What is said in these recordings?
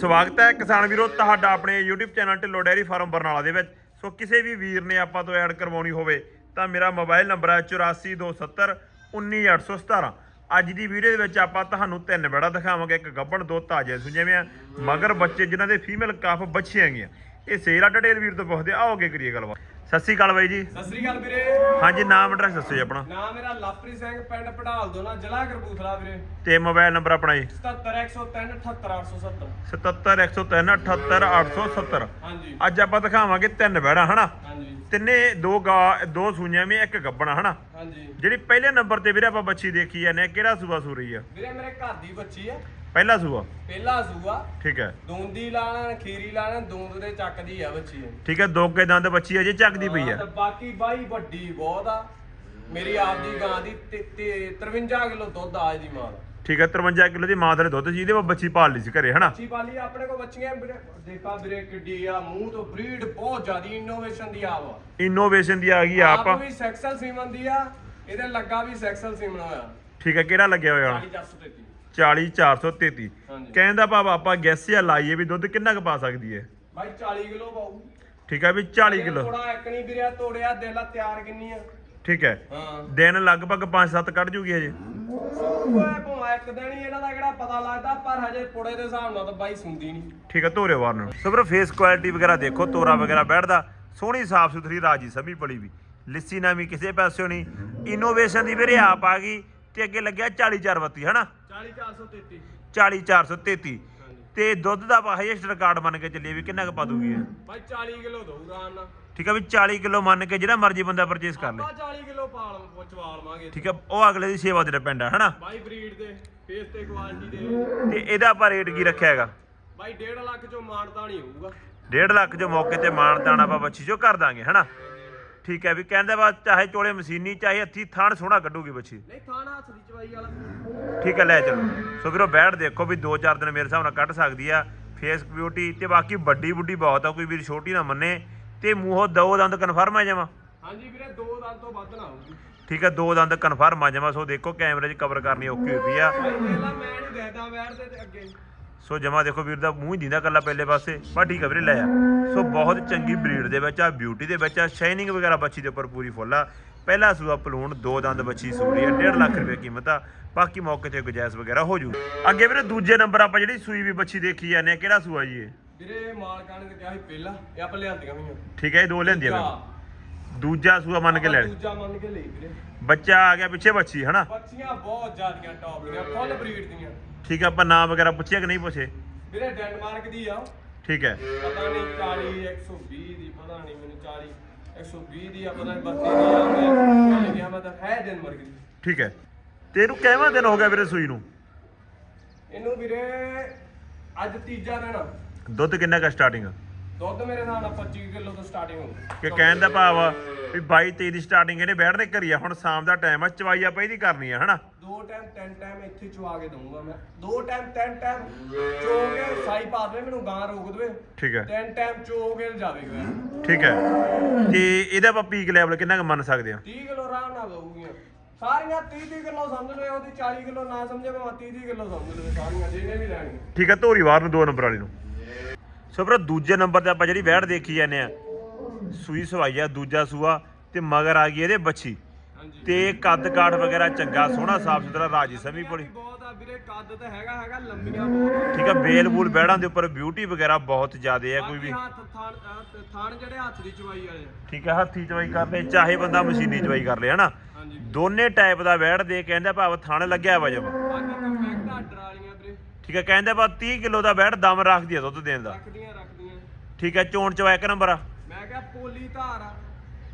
ਸਵਾਗਤ ਹੈ ਕਿਸਾਨ ਵੀਰੋ, ਤੁਹਾਡਾ ਆਪਣੇ YouTube channel Dhillon dairy farm Barnala ਦੇ ਵਿੱਚ। ਸੋ ਕਿਸੇ ਵੀ ਵੀਰ ਨੇ ਆਪਾਂ ਤੋਂ ਐਡ ਕਰਵਾਉਣੀ ਹੋਵੇ ਤਾਂ ਮੇਰਾ ਮੋਬਾਈਲ ਨੰਬਰ ਹੈ 8427 19817 ਅੱਜ ਦੀ ਵੀਡੀਓ ਦੇ ਵਿੱਚ ਆਪਾਂ ਤੁਹਾਨੂੰ ਤਿੰਨ ਬੜਾ ਦਿਖਾਵਾਂਗੇ, ਇੱਕ ਗੱਬਣ ਦੋ ਤਾਜੇ ਸੁਝੇਵੇਂ ਆ ਮਗਰ ਬੱਚੇ ਜਿਨ੍ਹਾਂ ਦੇ ਫੀਮੇਲ ਕਾਫ ਬੱਚੀਆਂ ਹੈਗੀਆਂ। ਇਹ ਸੇਰਾ ਡਿਟੇਲ ਵੀਰ ਤੋਂ ਪੁੱਛਦੇ ਆਓ ਅੱਗੇ ਕਰੀਏ ਗੱਲਬਾਤ। ਸਤਿ ਸ਼੍ਰੀ ਅਕਾਲ ਬਾਈ ਜੀ। ਸਤਿ ਸ੍ਰੀ ਅਕਾਲ ਵੀਰੇ। ਹਾਂਜੀ ਨਾਮ ਐਡਰੈਸ ਦੱਸੋ ਜੀ ਆਪਣਾ। ਨਾਮ ਮੇਰਾ ਲਵਪ੍ਰੀਤ ਸਿੰਘ ਪਿੰਡ ਪੜਾਲ ਦੋਨਾ ਜ਼ਿਲ੍ਹਾ ਕਰਪੂਥਲਾ ਵੀਰੇ। ਤੇ ਮੋਬਾਈਲ ਨੰਬਰ ਆਪਣਾ ਜੀ। 77103 78870 77103 78870 ਹਾਂਜੀ। ਅੱਜ ਆਪਾਂ ਦਿਖਾਵਾਂਗੇ ਤਿੰਨ ਬੈੜਾ ਹਨਾ? ਹਾਂਜੀ। ਤਿੰਨੇ ਦੋ ਗਾ ਦੋ ਸੂਈਆਂ ਵੀ ਇੱਕ ਗੱਬਣਾ ਹਨਾ? ਹਾਂਜੀ। ਜਿਹੜੀ ਪਹਿਲੇ ਨੰਬਰ ਤੇ ਵੀਰੇ ਆਪਾਂ ਬੱਚੀ ਦੇਖੀ ਜਾਂਦੇ ਆ ਕਿਹੜਾ ਸੂਆ ਸੂ ਰਹੀ ਆ? ਵੀਰੇ ਮੇਰੇ ਘਰ ਦੀ ਬੱਚੀ ਆ। ਪਹਿਲਾ ਸੂਆ? ਪਹਿਲਾ ਸੂਆ। ਠੀਕ ਹੈ। ਦੂੰਦੀ ਲਾਣਾ ਖੀਰੀ ਲਾਣਾ ਦੂੰਦ ਦੇ ਚੱਕਦੀ ਆ ਬੱਚੀ। ਠੀਕ ਹੈ ਦੋ ਕੇ ਦੰਦ ਬੱਚੀ ਅਜੇ ਚੱਕਦੀ ਪਈ ਆ। ਤੇ ਬਾਕੀ ਬਾਈ ਵੱਡੀ ਬਹੁਤ ਆ। ਮੇਰੀ ਆਪਦੀ ਗਾਂ ਦੀ ਤੇ- ਤੇ 53 ਕਿਲੋ ਦੁੱਧ ਆ ਇਹਦੀ ਮਾਂ ਦਾ। ਠੀਕ ਹੈ 53 ਕਿਲੋ ਦੀ ਮਾਂ ਦਾ ਦੁੱਧ ਇਹਦੇ ਕੋਲ ਬੱਚੀ ਪਾਲ ਲਈ ਸੀ ਘਰੇ ਹਨਾ? ਬੱਚੀ ਪਾਲੀ ਆਪਣੇ ਕੋਲ ਬੱਚੀਆਂ ਦੇਖਾ ਵੀਰੇ ਕਿੱਡੀ ਆ ਮੂੰਹ ਤੋਂ ਬਰੀਡ ਬਹੁਤ ਜ਼ਿਆਦੀ ਇਨੋਵੇਸ਼ਨ ਦੀ ਆ। ਵਾ ਇਨੋਵੇਸ਼ਨ ਦੀ ਆ ਗਈ ਆਪ ਆਪ। ਵੀ ਸੈਕਸਲ ਸੀਮਨ ਦੀ ਆ ਇਹਦੇ ਲੱਗਾ ਵੀ ਸੈਕਸਲ ਸੀਮਨ ਹੋਇਆ। ਠੀਕ ਹੈ ਕਿਹੜਾ ਲੱਗਿਆ ਹੋਇਆ 40433 40433 ਹਾਂਜੀ। ਕਹਿੰਦਾ ਭਾਵ ਆਪਾਂ ਗੈਸਿਆ ਲਾਈਏ ਵੀ ਦੁੱਧ ਕਿੰਨਾ ਕੁ ਪਾ ਸਕਦੀ ਹੈ? ਭਾਈ 40 ਕਿਲੋ ਪਾਉ ਠੀਕ ਹੈ ਵੀ 40 ਕਿਲੋ। ਥੋੜਾ ਇੱਕ ਨਹੀਂ ਵੀਰਿਆ ਤੋੜਿਆ ਦੇਲਾ ਤਿਆਰ ਕਿੰਨੀ ਆ। ਠੀਕ ਹੈ। ਹਾਂ। ਦਿਨ ਲਗਭਗ 5-7 ਕੱਢ ਜੂਗੀ ਹਜੇ। ਓਏ ਭਾਵੇਂ ਇੱਕ ਦਿਨ ਹੀ ਇਹਨਾਂ ਦਾ ਕਿਹੜਾ ਪਤਾ ਲੱਗਦਾ ਪਰ ਹਜੇ ਪੁੜੇ ਦੇ ਹਿਸਾਬ ਨਾਲ ਤਾਂ ਬਾਈ ਸੁਣਦੀ ਨਹੀਂ। ਠੀਕ ਹੈ ਧੋਰੇ ਵਾਰ ਨੂੰ। ਸੋ ਵੀਰੋ ਫੇਸ ਕੁਆਲਿਟੀ ਵਗੈਰਾ ਦੇਖੋ ਤੋਰਾ ਵਗੈਰਾ ਬੈਠਦਾ। ਸੋਹਣੀ ਸਾਫ਼ ਸੁਥਰੀ ਰਾਜੀ ਸਮੀ ਪਲੀ ਵੀ। ਲਿੱਸੀ ਨਾ ਵੀ ਕਿਸੇ ਪਾਸਿਓਂ ਨਹੀਂ। ਇਨੋਵੇਸ਼ਨ ਦੀ ਵੀਰੇ ਆਪ ਆ ਗਈ ਤੇ ਅੱਗੇ ਲੱਗਿਆ 40432 ਹਨਾ? 40433 40433 ਹਾਂਜੀ। ਤੇ ਦੁੱਧ ਦਾ ਹਾਈਐਸਟ ਰਿਕਾਰਡ ਮੰਨ ਕੇ ਚੱਲੀਏ ਵੀ ਕਿੰਨਾ ਕੁ ਪਾ ਦੂਗੀ ਇਹ? ਭਾਈ 40 ਕਿਲੋ ਦਊ ਰਾਨ ਨਾਲ। ਠੀਕ ਹੈ ਵੀ 40 ਕਿਲੋ ਮੰਨ ਕੇ ਜਿਹੜਾ ਮਰਜ਼ੀ ਬੰਦਾ ਪਰਚੇਸ ਕਰ ਲੇ। ਆਪਾਂ 40 ਕਿਲੋ ਪਾਲ ਪਚਵਾਲ ਮਾਂਗੇ ਠੀਕ ਹੈ ਉਹ ਅਗਲੇ ਦੀ ਸੇਵਾ ਤੇ ਡਿਪੈਂਡ ਹੈ ਹਨਾ? ਬਾਈ ਬਰੀਡ ਦੇ ਫੇਸ ਤੇ ਕੁਆਲਿਟੀ ਦੇ। ਤੇ ਇਹਦਾ ਆਪਾਂ ਰੇਟ ਕੀ ਰੱਖਿਆ ਹੈਗਾ? ਬਾਈ 1.5 ਲੱਖ ਚੋਂ ਮਾਨਤਾ ਨਹੀਂ ਹੋਊਗਾ। 1.5 ਲੱਖ ਜੋ ਮੌਕੇ ਤੇ ਦਾਣਾ ਆਪਾਂ ਬੱਚੀ ਜੋ ਕਰ ਦਾਂਗੇ ਹਨਾ? ਠੀਕ ਹੈ ਵੀ ਕਹਿੰਦੇ ਬਾਅਦ ਚਾਹੇ ਚੋਲੇ ਮਸ਼ੀਨੀ ਚਾਹੇ ਹੱਥੀ ਥਾਣ ਸੋਹਣਾ ਕੱਢੂਗੀ ਬੱਚੀ। ਨਹੀਂ ਥਾਣਾ ਹੱਥ ਦੀ ਚਵਾਈ ਵਾਲਾ। ਠੀਕ ਹੈ ਲੈ ਚਲੋ। ਸੋ ਵੀਰੋ ਬੈਠ ਦੇਖੋ ਵੀ 2-4 ਦਿਨ ਮੇਰੇ ਹਿਸਾਬ ਨਾਲ ਕੱਢ ਸਕਦੀ ਆ। ਫੇਸ ਬਿਊਟੀ ਤੇ ਬਾਕੀ ਵੱਡੀ ਬੁੱਢੀ ਬਹੁਤ ਆ ਕੋਈ ਵੀਰ ਛੋਟੀ ਨਾ ਮੰਨੇ। ਤੇ ਮੂੰਹੋਂ ਦੋ ਦੰਦ ਕਨਫਰਮ ਆ ਜਾਵਾਂ ਹਾਂਜੀ ਵੀਰੇ ਦੋ ਦੰਦ ਤੋਂ ਵੱਧ ਨਾ ਹੋਊਗੀ। ਠੀਕ ਹੈ ਦੋ ਦੰਦ ਕਨਫਰਮ ਆ ਜਾਵਾਂ ਸੋ ਦੇਖੋ ਕੈਮਰੇ 'ਚ ਕਵਰ ਕਰਨੀ ਔਖੀ ਹੋਈ ਆ। ਮੈਂ ਨਹੀਂ ਦੇਖਦਾ ਵੈਰ ਤੇ ਅੱਗੇ। ਸੋ ਜਮਾ ਦੇਖੋ ਵੀਰ ਦਾ ਮੂੰਹ ਹੀ ਦਿੰਦਾ ਕੱਲਾ ਪਹਿਲੇ ਪਾਸੇ ਬਸ ਠੀਕ ਆ ਵੀਰੇ ਲੈ ਆ। ਸੋ ਬਹੁਤ ਚੰਗੀ ਬਰੀਡ ਦੇ ਵਿੱਚ ਆ ਬਿਊਟੀ ਦੇ ਵਿੱਚ ਆ ਸ਼ਾਈਨਿੰਗ ਵਗੈਰਾ ਬੱਚੀ ਦੇ ਉੱਪਰ ਪੂਰੀ ਫੁੱਲ ਆ। ਪਹਿਲਾ ਸੂਆ ਪਲੂਣ ਦੋ ਦੰਦ ਬੱਚੀ ਸੂਰੀ ਆ 1.5 ਲੱਖ ਰੁਪਏ ਕੀਮਤ ਆ। ਬਾਕੀ ਮੌਕੇ ਤੇ ਗੁਜਾਇਸ਼ ਵਗੈਰਾ ਹੋ ਜੂ। ਅੱਗੇ ਵੀਰੇ ਦੂਜੇ ਨੰਬਰ ਆਪਾਂ ਜਿਹੜੀ ਸੂਈ ਵੀ ਬੱਚੀ ਦੇਖੀ ਜਾਂਦੇ ਆ ਕਿਹੜਾ ਸੂਆ ਜੀ ਇਹ? ਵੀਰੇ ਮਾਲਕਾਂ ਨੇ ਤਾਂ ਕਿਹਾ ਸੀ ਪਹਿਲਾਂ ਇਹ ਆਪਾਂ ਲਿਆਂਦੀਆਂ ਹੋਈਆਂ। ਠੀਕ ਹੈ ਇਹ ਦੋ ਲੈਂਦੀ ਆ। ਦੂਜਾ ਸੂਆ ਮੰਨ ਕੇ ਲੈ। ਦੂਜਾ ਮੰਨ ਕੇ ਲਈ ਵੀਰੇ। ਬੱਚਾ ਆ ਗਿਆ ਪਿੱਛੇ ਬੱਚੀ ਹਨਾ? ਬੱਚੀਆਂ ਬਹੁਤ ਜ਼ਿਆਦੀਆਂ ਟੌਪ ਦੀਆਂ ਫੁੱਲ ਬਰੀਡ ਦੀਆਂ। ਠੀਕ ਆ ਆਪਾਂ ਨਾਮ ਵਗੈਰਾ ਪੁੱਛਿਆ ਕਿ ਨਹੀਂ ਪੁੱਛੇ? ਵੀਰੇ ਡੈਨਮਾਰਕ ਦੀ ਆ। ਠੀਕ ਹੈ। ਪਤਾ ਨਹੀਂ 40 120 ਦੀ ਪਤਾ ਨਹੀਂ ਮੈਨੂੰ 40 120 ਦੀ ਆ ਪਤਾ ਨਹੀਂ 32 ਦੀ ਆ ਮੈਂ ਭੁੱਲ ਗਿਆ ਮੈਂ ਤਾਂ ਹੈ ਡੈਨਮਾਰਕ ਦੀ। ਠੀਕ ਹੈ। ਤੇ ਇਹਨੂੰ ਕਿੰਨਾ ਦਿਨ ਹੋ ਗਿਆ ਵੀਰੇ ਸੂਈ ਨੂੰ? ਇਹਨੂੰ ਵੀਰੇ ਅੱਜ ਤੀਜਾ ਦਿਨ। ਦੁੱਧ ਕਿੰਨਾ ਕਾ ਸਟਾਰਟਿੰਗ ਦੁੱਧ ਮੇਰੇ ਨਾਲ 25 ਕਿਲੋ ਤੋਂ ਸਟਾਰਟਿੰਗ ਹੋਊ। ਕਿ ਕਹਿਣ ਦਾ ਭਾਵ ਆ ਵੀ 22 23 ਦੀ ਸਟਾਰਟਿੰਗ ਇਹਨੇ ਬੈਠਦੇ ਕਰੀ ਆ ਹੁਣ ਸ਼ਾਮ ਦਾ ਟਾਈਮ ਆ ਚਵਾਈ ਆਪਾਂ ਇਹਦੀ ਕਰਨੀ ਆ ਹਨਾ? ਦੋ ਟਾਈਮ ਤਿੰਨ ਟਾਈਮ ਇੱਥੇ ਚਵਾ ਕੇ ਦਊਂਗਾ ਮੈਂ। ਦੋ ਟਾਈਮ ਤਿੰਨ ਟਾਈਮ ਚੋ ਕੇ ਸਾਈ ਪਾ ਦੇ ਮੈਨੂੰ ਗਾਂ ਰੋਕ ਦੇਵੇ। ਠੀਕ ਹੈ। ਤਿੰਨ ਟਾਈਮ ਚੋ ਕੇ ਜਾਵੇਗਾ ਠੀਕ ਹੈ। ਤੇ ਇਹਦਾ ਆਪਾਂ ਪੀਕ ਲੈਵਲ ਕਿੰਨਾ ਕੁ ਮੰਨ ਸਕਦੇ ਆ? 30 ਕਿਲੋ ਆਰਾਮ ਨਾਲ ਦਊਗੀਆਂ। ਸਾਰੀਆਂ 30 30 ਕਿਲੋ ਸਮਝ ਲਓ ਉਹਦੀ 40 ਕਿਲੋ ਨਾ ਸਮਝੇ ਮੈਂ 30 30 ਕਿਲੋ ਸਮਝ ਲਓ ਸਾਰੀਆਂ ਜਿਹਨੇ ਵੀ ਲੈਣੀਆਂ। ਠੀਕ ਹੈ ਧੋਰੀ ਵਾਰ ਨੂੰ ਦੋ ਨੰਬਰ ਵਾਲੀ ਨੂੰ। ਸੋ ਭਰਾ ਦੂਜੇ ਨੰਬਰ ਤੇ ਆਪਾਂ ਜਿਹੜੀ ਵੈੜ ਦੇਖੀ ਜਾਂਦੇ ਆ ਸੂਈ ਸਵਾਈ ਆ ਦੂਜਾ ਸੂਆ ਤੇ ਮਗਰ ਆ ਗਈ ਇਹਦੇ ਬੱਚੀ ਤੇ ਕੱਦ ਕਾਠ ਵਗੈਰਾ ਚੰਗਾ ਸੋਹਣਾ ਸਾਫ਼ ਸੁਥਰਾ ਰਾਜੀ ਸਮੀ ਪੜੀ ਬਹੁਤ ਆ ਵੀਰੇ ਕੱਦ ਤਾਂ ਹੈਗਾ ਹੈਗਾ ਲੰਮੀਆਂ ਬਹੁਤ। ਆ। ਠੀਕ ਹੈ ਬੇਲ ਬੂਲ ਬੈੜਾਂ ਦੇ ਉੱਪਰ ਬਿਊਟੀ ਵਗੈਰਾ ਬਹੁਤ ਜ਼ਿਆਦੇ ਆ ਕੋਈ ਵੀ। ਬਾਕੀ ਹੱਥ ਥਾਣ ਅਹ ਥਾਣ ਜਿਹੜੇ ਹੱਥ ਦੀ ਚਵਾਈ ਵਾਲੇ ਆ। ਠੀਕ ਹੈ ਹੱਥੀ ਚਵਾਈ ਕਰ ਲੈ ਚਾਹੇ ਬੰਦਾ ਮਸ਼ੀਨੀ ਚਵਾਈ ਕਰ ਲੈ ਹਨਾ? ਦੋਨੇ ਟਾਈਪ ਦਾ ਵੈੜ ਦੇ ਕਹਿੰਦਾ ਭਾਵ ਥਣ ਲੱਗਿਆ ਵਾ ਜਮ ਬਾਕੀ ਕੰਪੈਕਟ ਆਰਡਰ ਵਾਲੀਆਂ ਵੀਰੇ ਠੀਕ ਹੈ ਕਹਿੰਦਾ ਭਾਵ 30 ਕਿਲੋ ਦਾ ਵੈੜ ਦਮ ਰੱਖਦੀ ਆ ਦੁੱਧ ਦੇਣ ਦਾ। ਰੱਖਦੀਆਂ ਰੱਖਦੀਆਂ। ਠੀਕ ਹੈ ਚੋਣ ਚਵਾ ਇੱਕ ਨੰਬਰ ਆ। ਮੈਂ ਕਿਹਾ ਪੋਲੀ ਧਾਰ ਆ।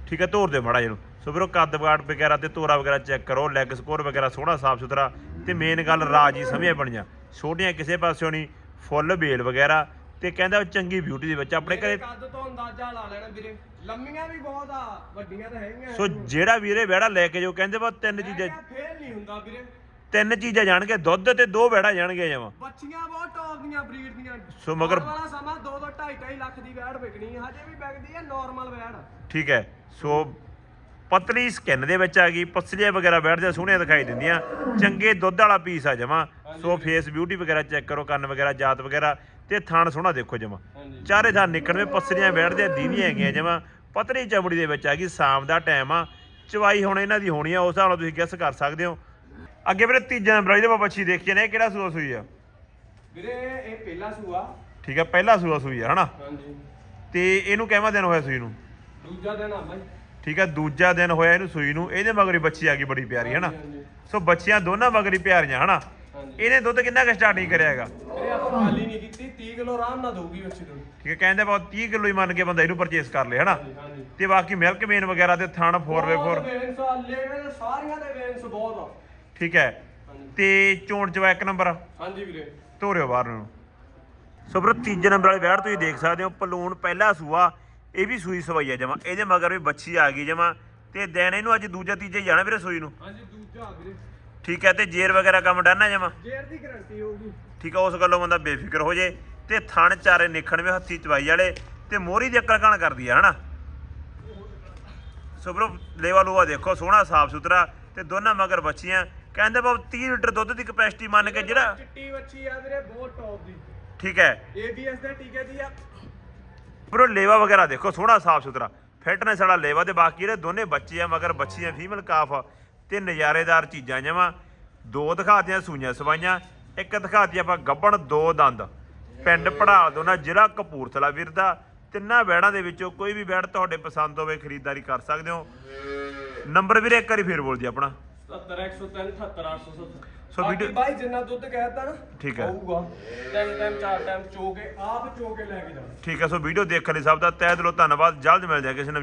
ਠੀਕ ਹੈ ਤੋਰ ਦੇ ਮਾੜਾ ਜਿਹਨੂੰ ਸੋ ਵੀਰੋ ਕੱਦ ਬਾੜ ਵਗੈਰਾ ਤੇ ਤੋਰਾ ਵਗੈਰਾ ਚੈੱਕ ਕਰੋ ਲੈਗ ਸਕੋਰ ਵਗੈਰਾ ਸੋਹਣਾ ਸਾਫ਼ ਸੁਥਰਾ ਤੇ ਮੇਨ ਗੱਲ ਰਾਜੀ ਸਮਝੇ ਬਣੀਆਂ। ਛੋਟੀਆਂ ਕਿਸੇ ਪਾਸਿਓਂ ਨਹੀਂ ਫੁੱਲ ਬੇਲ ਵਗੈਰਾ ਤੇ ਕਹਿੰਦਾ ਚੰਗੀ ਬਿਊਟੀ ਦੇ ਵਿੱਚ ਆਪਣੇ ਘਰੇ ਕੱਦ ਤੋਂ ਅੰਦਾਜ਼ਾ ਲਾ ਲੈਣਾ ਵੀਰੇ। ਲੰਮੀਆਂ ਵੀ ਬਹੁਤ ਆ ਵੱਡੀਆਂ ਤਾਂ ਹੈਗੀਆਂ। ਸੋ ਜਿਹੜਾ ਵੀਰੇ ਵੈੜਾ ਲੈ ਕੇ ਜੋ ਕਹਿੰਦੇ ਵਾ ਤਿੰਨ ਚੀਜ਼ਾਂ ਫੇਲ ਨਹੀਂ ਹੁੰਦਾ ਵੀਰੇ। ਤਿੰਨ ਚੀਜ਼ਾਂ ਜਾਣਗੇ ਦੁੱਧ ਤੇ ਦੋ ਵੈੜਾ ਜਾਣਗੇ ਜਮਾ। ਬੱਚੀਆਂ ਬਹੁਤ ਟੌਪ ਦੀਆਂ ਬਰੀਡ ਦੀਆਂ। ਸੋ ਮਗਰ- ਆਉਣ ਵਾਲਾ ਸਮਾਂ 2 2 2.5 2.5 ਲੱਖ ਦੀ ਵੈੜ ਵਿਕਣੀ ਹੈ ਹਜੇ ਵੀ ਵਿਕਦੀ ਹੈ ਨਾਰਮਲ ਵੈੜ। ਠੀਕ ਹੈ ਸੋ ਪਤਲੀ ਸਕਿਨ ਦੇ ਵਿੱਚ ਆ ਗਈ ਪਸਲੀਆਂ ਵਗੈਰਾ ਬੈਠਦੇ ਸੋਹਣੀਆਂ ਦਿਖਾਈ ਦਿੰਦੀਆਂ। ਚੰਗੇ ਦੁੱਧ ਵਾਲਾ ਪੀਸ ਆ ਜਮਾ। ਸੋ ਫੇਸ ਬਿਊਟੀ ਵਗੈਰਾ ਚੈੱਕ ਕਰੋ ਕੰਨ ਵਗੈਰਾ ਜਾਤ ਵਗੈਰਾ ਤੇ ਥਣ ਸੋਹਣਾ ਦੇਖੋ ਜਮਾ। ਹਾਂਜੀ। ਚਾਰੇ ਥਾਂ ਨਿਕਲਵੇਂ ਪਸਰੀਆਂ ਬੈਠਦੇ ਦੀਵੀਆਂ ਹੈਗੀਆਂ ਜਮਾ। ਪਤਲੀ ਚਮੜੀ ਦੇ ਵਿੱਚ ਆ ਗਈ ਸ਼ਾਮ ਦਾ ਟਾਈਮ ਆ। ਚਵਾਈ ਹੁਣ ਇਹਨਾਂ ਦੀ ਹੋਣੀ ਆ ਉਸ ਹਿਸਾਬ ਨਾਲ ਤੁਸੀਂ ਗੈਸ ਕਰ ਸਕਦੇ ਹੋ। ਅੱਗੇ ਵੀਰੇ ਤੀਜਾ ਨੰਬਰ ਜਿਹਦੇ ਆਪਾਂ ਬੱਚੀ ਦੇਖੀ ਨੇ ਇਹ ਕਿਹੜਾ ਸੂਆ ਸੂਈ ਆ? ਵੀਰੇ ਇਹ ਪਹਿਲਾ ਸੂਆ। ਠੀਕ ਆ ਪਹਿਲਾ ਸੂਆ ਸੂਈ ਆ ਹਨਾ? ਹਾਂਜੀ। ਤੇ ਇਹਨੂੰ ਕਿੰਨਾ ਦਿਨ ਹੋਇਆ ਸੂਈ ਨੂੰ? ਦੂਜਾ ਦਿਨ ਆ ਬਾਈ। ਠੀਕ ਆ ਦੂਜਾ ਦਿਨ ਹੋਇਆ ਇਹਨੂੰ ਸੂਈ ਨੂੰ ਇਹਦੇ ਮਗਰ ਹੀ ਬੱਚੀ ਆ ਗਈ ਬੜੀ ਪਿਆਰੀ ਹਨਾ? ਸੋ ਬੱਚੀਆਂ ਦੋਨਾਂ ਮਗਰ ਹੀ ਪਿਆਰੀਆਂ ਹਨਾ? ਇਹਨੇ ਦੁੱਧ ਕਿੰਨਾ ਕੁ ਸਟਾਰਟਿੰਗ ਕਰਿਆ ਹੈਗਾ? ਵੀਰੇ ਆਪਾਂ ਖਾਲੀ ਨਹੀਂ ਕੀਤੀ 30 ਕਿਲੋ ਆਰਾਮ ਨਾਲ ਦਊਗੀ ਬੱਚੀ ਨੂੰ। ਠੀਕ ਹੈ ਕਹਿੰਦੇ ਬਹੁਤ 30 ਕਿਲੋ ਹੀ ਮੰਨ ਕੇ ਬੰਦਾ ਇਹਨੂੰ ਪਰਚੇਸ ਕਰ ਲੇ ਹਨਾ? ਤੇ ਬਾਕੀ ਮਿਲਕ ਮੇਨ ਵਗੈਰਾ ਤੇ ਥਣ 4x4 ਵੇਨਸ ਆ ਲੈਵਲ ਸਾਰੀਆਂ ਦੇ ਵੇਨਸ ਬਹੁਤ ਆ। ਠੀਕ ਹੈ। ਤੇ ਚੋਣ ਚਵਾ ਇੱਕ ਨੰਬਰ ਹਾਂਜੀ ਵੀਰੇ। ਧੋਰਿਓ ਬਾਹਰ ਨੂੰ। ਸੋ ਬਰੋ ਤੀਜੇ ਨੰਬਰ ਵਾਲੀ ਬੈੜ ਤੁਸੀਂ ਦੇਖ ਸਕਦੇ ਹੋ ਪਲੂਣ ਪਹਿਲਾ ਸੂਆ ਇਹ ਵੀ ਸੂਈ ਸਵਾਈ ਆ ਜਮਾ। ਇਹਦੇ ਮਗਰ ਵੀ ਬੱਚੀ ਆ ਗਈ ਜਮਾ। ਤੇ ਦਿਨ ਇਹਨੂੰ ਅੱਜ ਦੂਜਾ ਤੀਜਾ ਜਾਣਾ ਵੀਰੇ ਸੂਈ ਨੂੰ। ਹਾਂਜੀ ਦੂਜਾ ਵੀਰੇ। ਠੀਕ ਹੈ ਤੇ ਜੇਰ ਵਗੈਰਾ ਕੰਮ ਡਾਨਾ ਜਮਾ? ਜੇਰ ਦੀ ਗਾਰੰਟੀ ਹੋਊਗੀ। ਠੀਕ ਆ ਉਸ ਗੱਲੋਂ ਬੰਦਾ ਬੇਫਿਕਰ ਹੋ ਜੇ। ਤੇ ਥਣ ਚਾਰੇ ਨਿਖਣਵੇਂ ਹੱਥੀ ਚਵਾਈ ਵਾਲੇ ਤੇ ਮੋਹਰੀ ਦੀ ਅਕਲ ਕਣ ਕਰਦੀ ਆ ਹਨਾ? ਸੋ ਬਰੋ ਲੇਵਾ ਲੂਆ ਦੇਖੋ ਸੋਹਣਾ ਸਾਫ਼ ਸੁਥਰਾ ਤੇ ਦੋਨਾਂ ਮਗਰ ਬੱਚੀਆਂ ਕਹਿੰਦੇ ਬਾਬ 30 ਲੀਟਰ ਦੁੱਧ ਦੀ ਕਪੈਸਿਟੀ ਮੰਨ ਕੇ ਜਿਹੜਾ ਚਿੱਟੀ ਬੱਚੀ ਆ ਵੀਰੇ ਬਹੁਤ ਟੌਪ ਦੀ। ਠੀਕ ਹੈ। ABS ਦੇ ਟੀਕੇ ਦੀ ਆ। ਬਰੋ ਲੇਵਾ ਵਗੈਰਾ ਦੇਖੋ ਸੋਹਣਾ ਸਾਫ਼ ਸੁਥਰਾ। ਫਿਟਨੈਸ ਵਾਲਾ ਲੇਵਾ ਤੇ ਬਾਕੀ ਜਿਹੜੇ ਦੋਨੇ ਬੱਚੇ ਆ ਮਗਰ ਬੱਚੀਆਂ ਫੀਮੇਲ ਕਾਫ ਤੇ ਨਜ਼ਾਰੇਦਾਰ ਚੀਜ਼ਾਂ ਜਮਾ। ਦੋ ਦਿਖਾਤੀਆਂ ਸੂਈਆਂ ਸਵਾਈਆਂ। ਇੱਕ ਦਿਖਾਤੀ ਆਪਾਂ ਗੱਬਣ ਦੋ ਦੰਦ। ਪਿੰਡ ਪੜਾਲ ਦੋਨਾ ਜ਼ਿਲ੍ਹਾ ਕਪੂਰਥਲਾ ਵੀਰ ਦਾ। ਤਿੰਨਾਂ ਬੈੜਾਂ ਦੇ ਵਿੱਚੋਂ ਕੋਈ ਵੀ ਬੈੜ ਤੁਹਾਡੇ ਪਸੰਦ ਹੋਵੇ ਖਰੀਦਦਾਰੀ ਕਰ ਸਕਦੇ ਹੋ। ਨੰਬਰ ਵੀਰੇ ਇੱਕ ਵਾਰੀ ਫੇਰ ਬੋਲ ਜੀ ਆਪਣਾ। 71 103 78 870 ਸੋ ਵੀਡੀਓ- ਬਾਈ ਜਿੰਨਾ ਦੁੱਧ ਕਹਿਤਾ ਨਾ ਠੀਕ ਹੈ। ਹੋਊਗਾ। ਤਿੰਨ ਟਾਈਮ ਚਾਰ ਟਾਈਮ ਚੋ ਕੇ ਆਪ ਚੋ ਕੇ ਲੈ ਕੇ ਜਾਣਾ ਠੀਕ ਹੈ ਸੋ ਵੀਡੀਓ ਦੇਖਣ ਲਈ ਸਭ ਦਾ ਤਹਿ ਦਿਲੋਂ ਧੰਨਵਾਦ। ਜਲਦ ਮਿਲ ਜਾਏ ਕਿਸੇ ਨਵੀਂ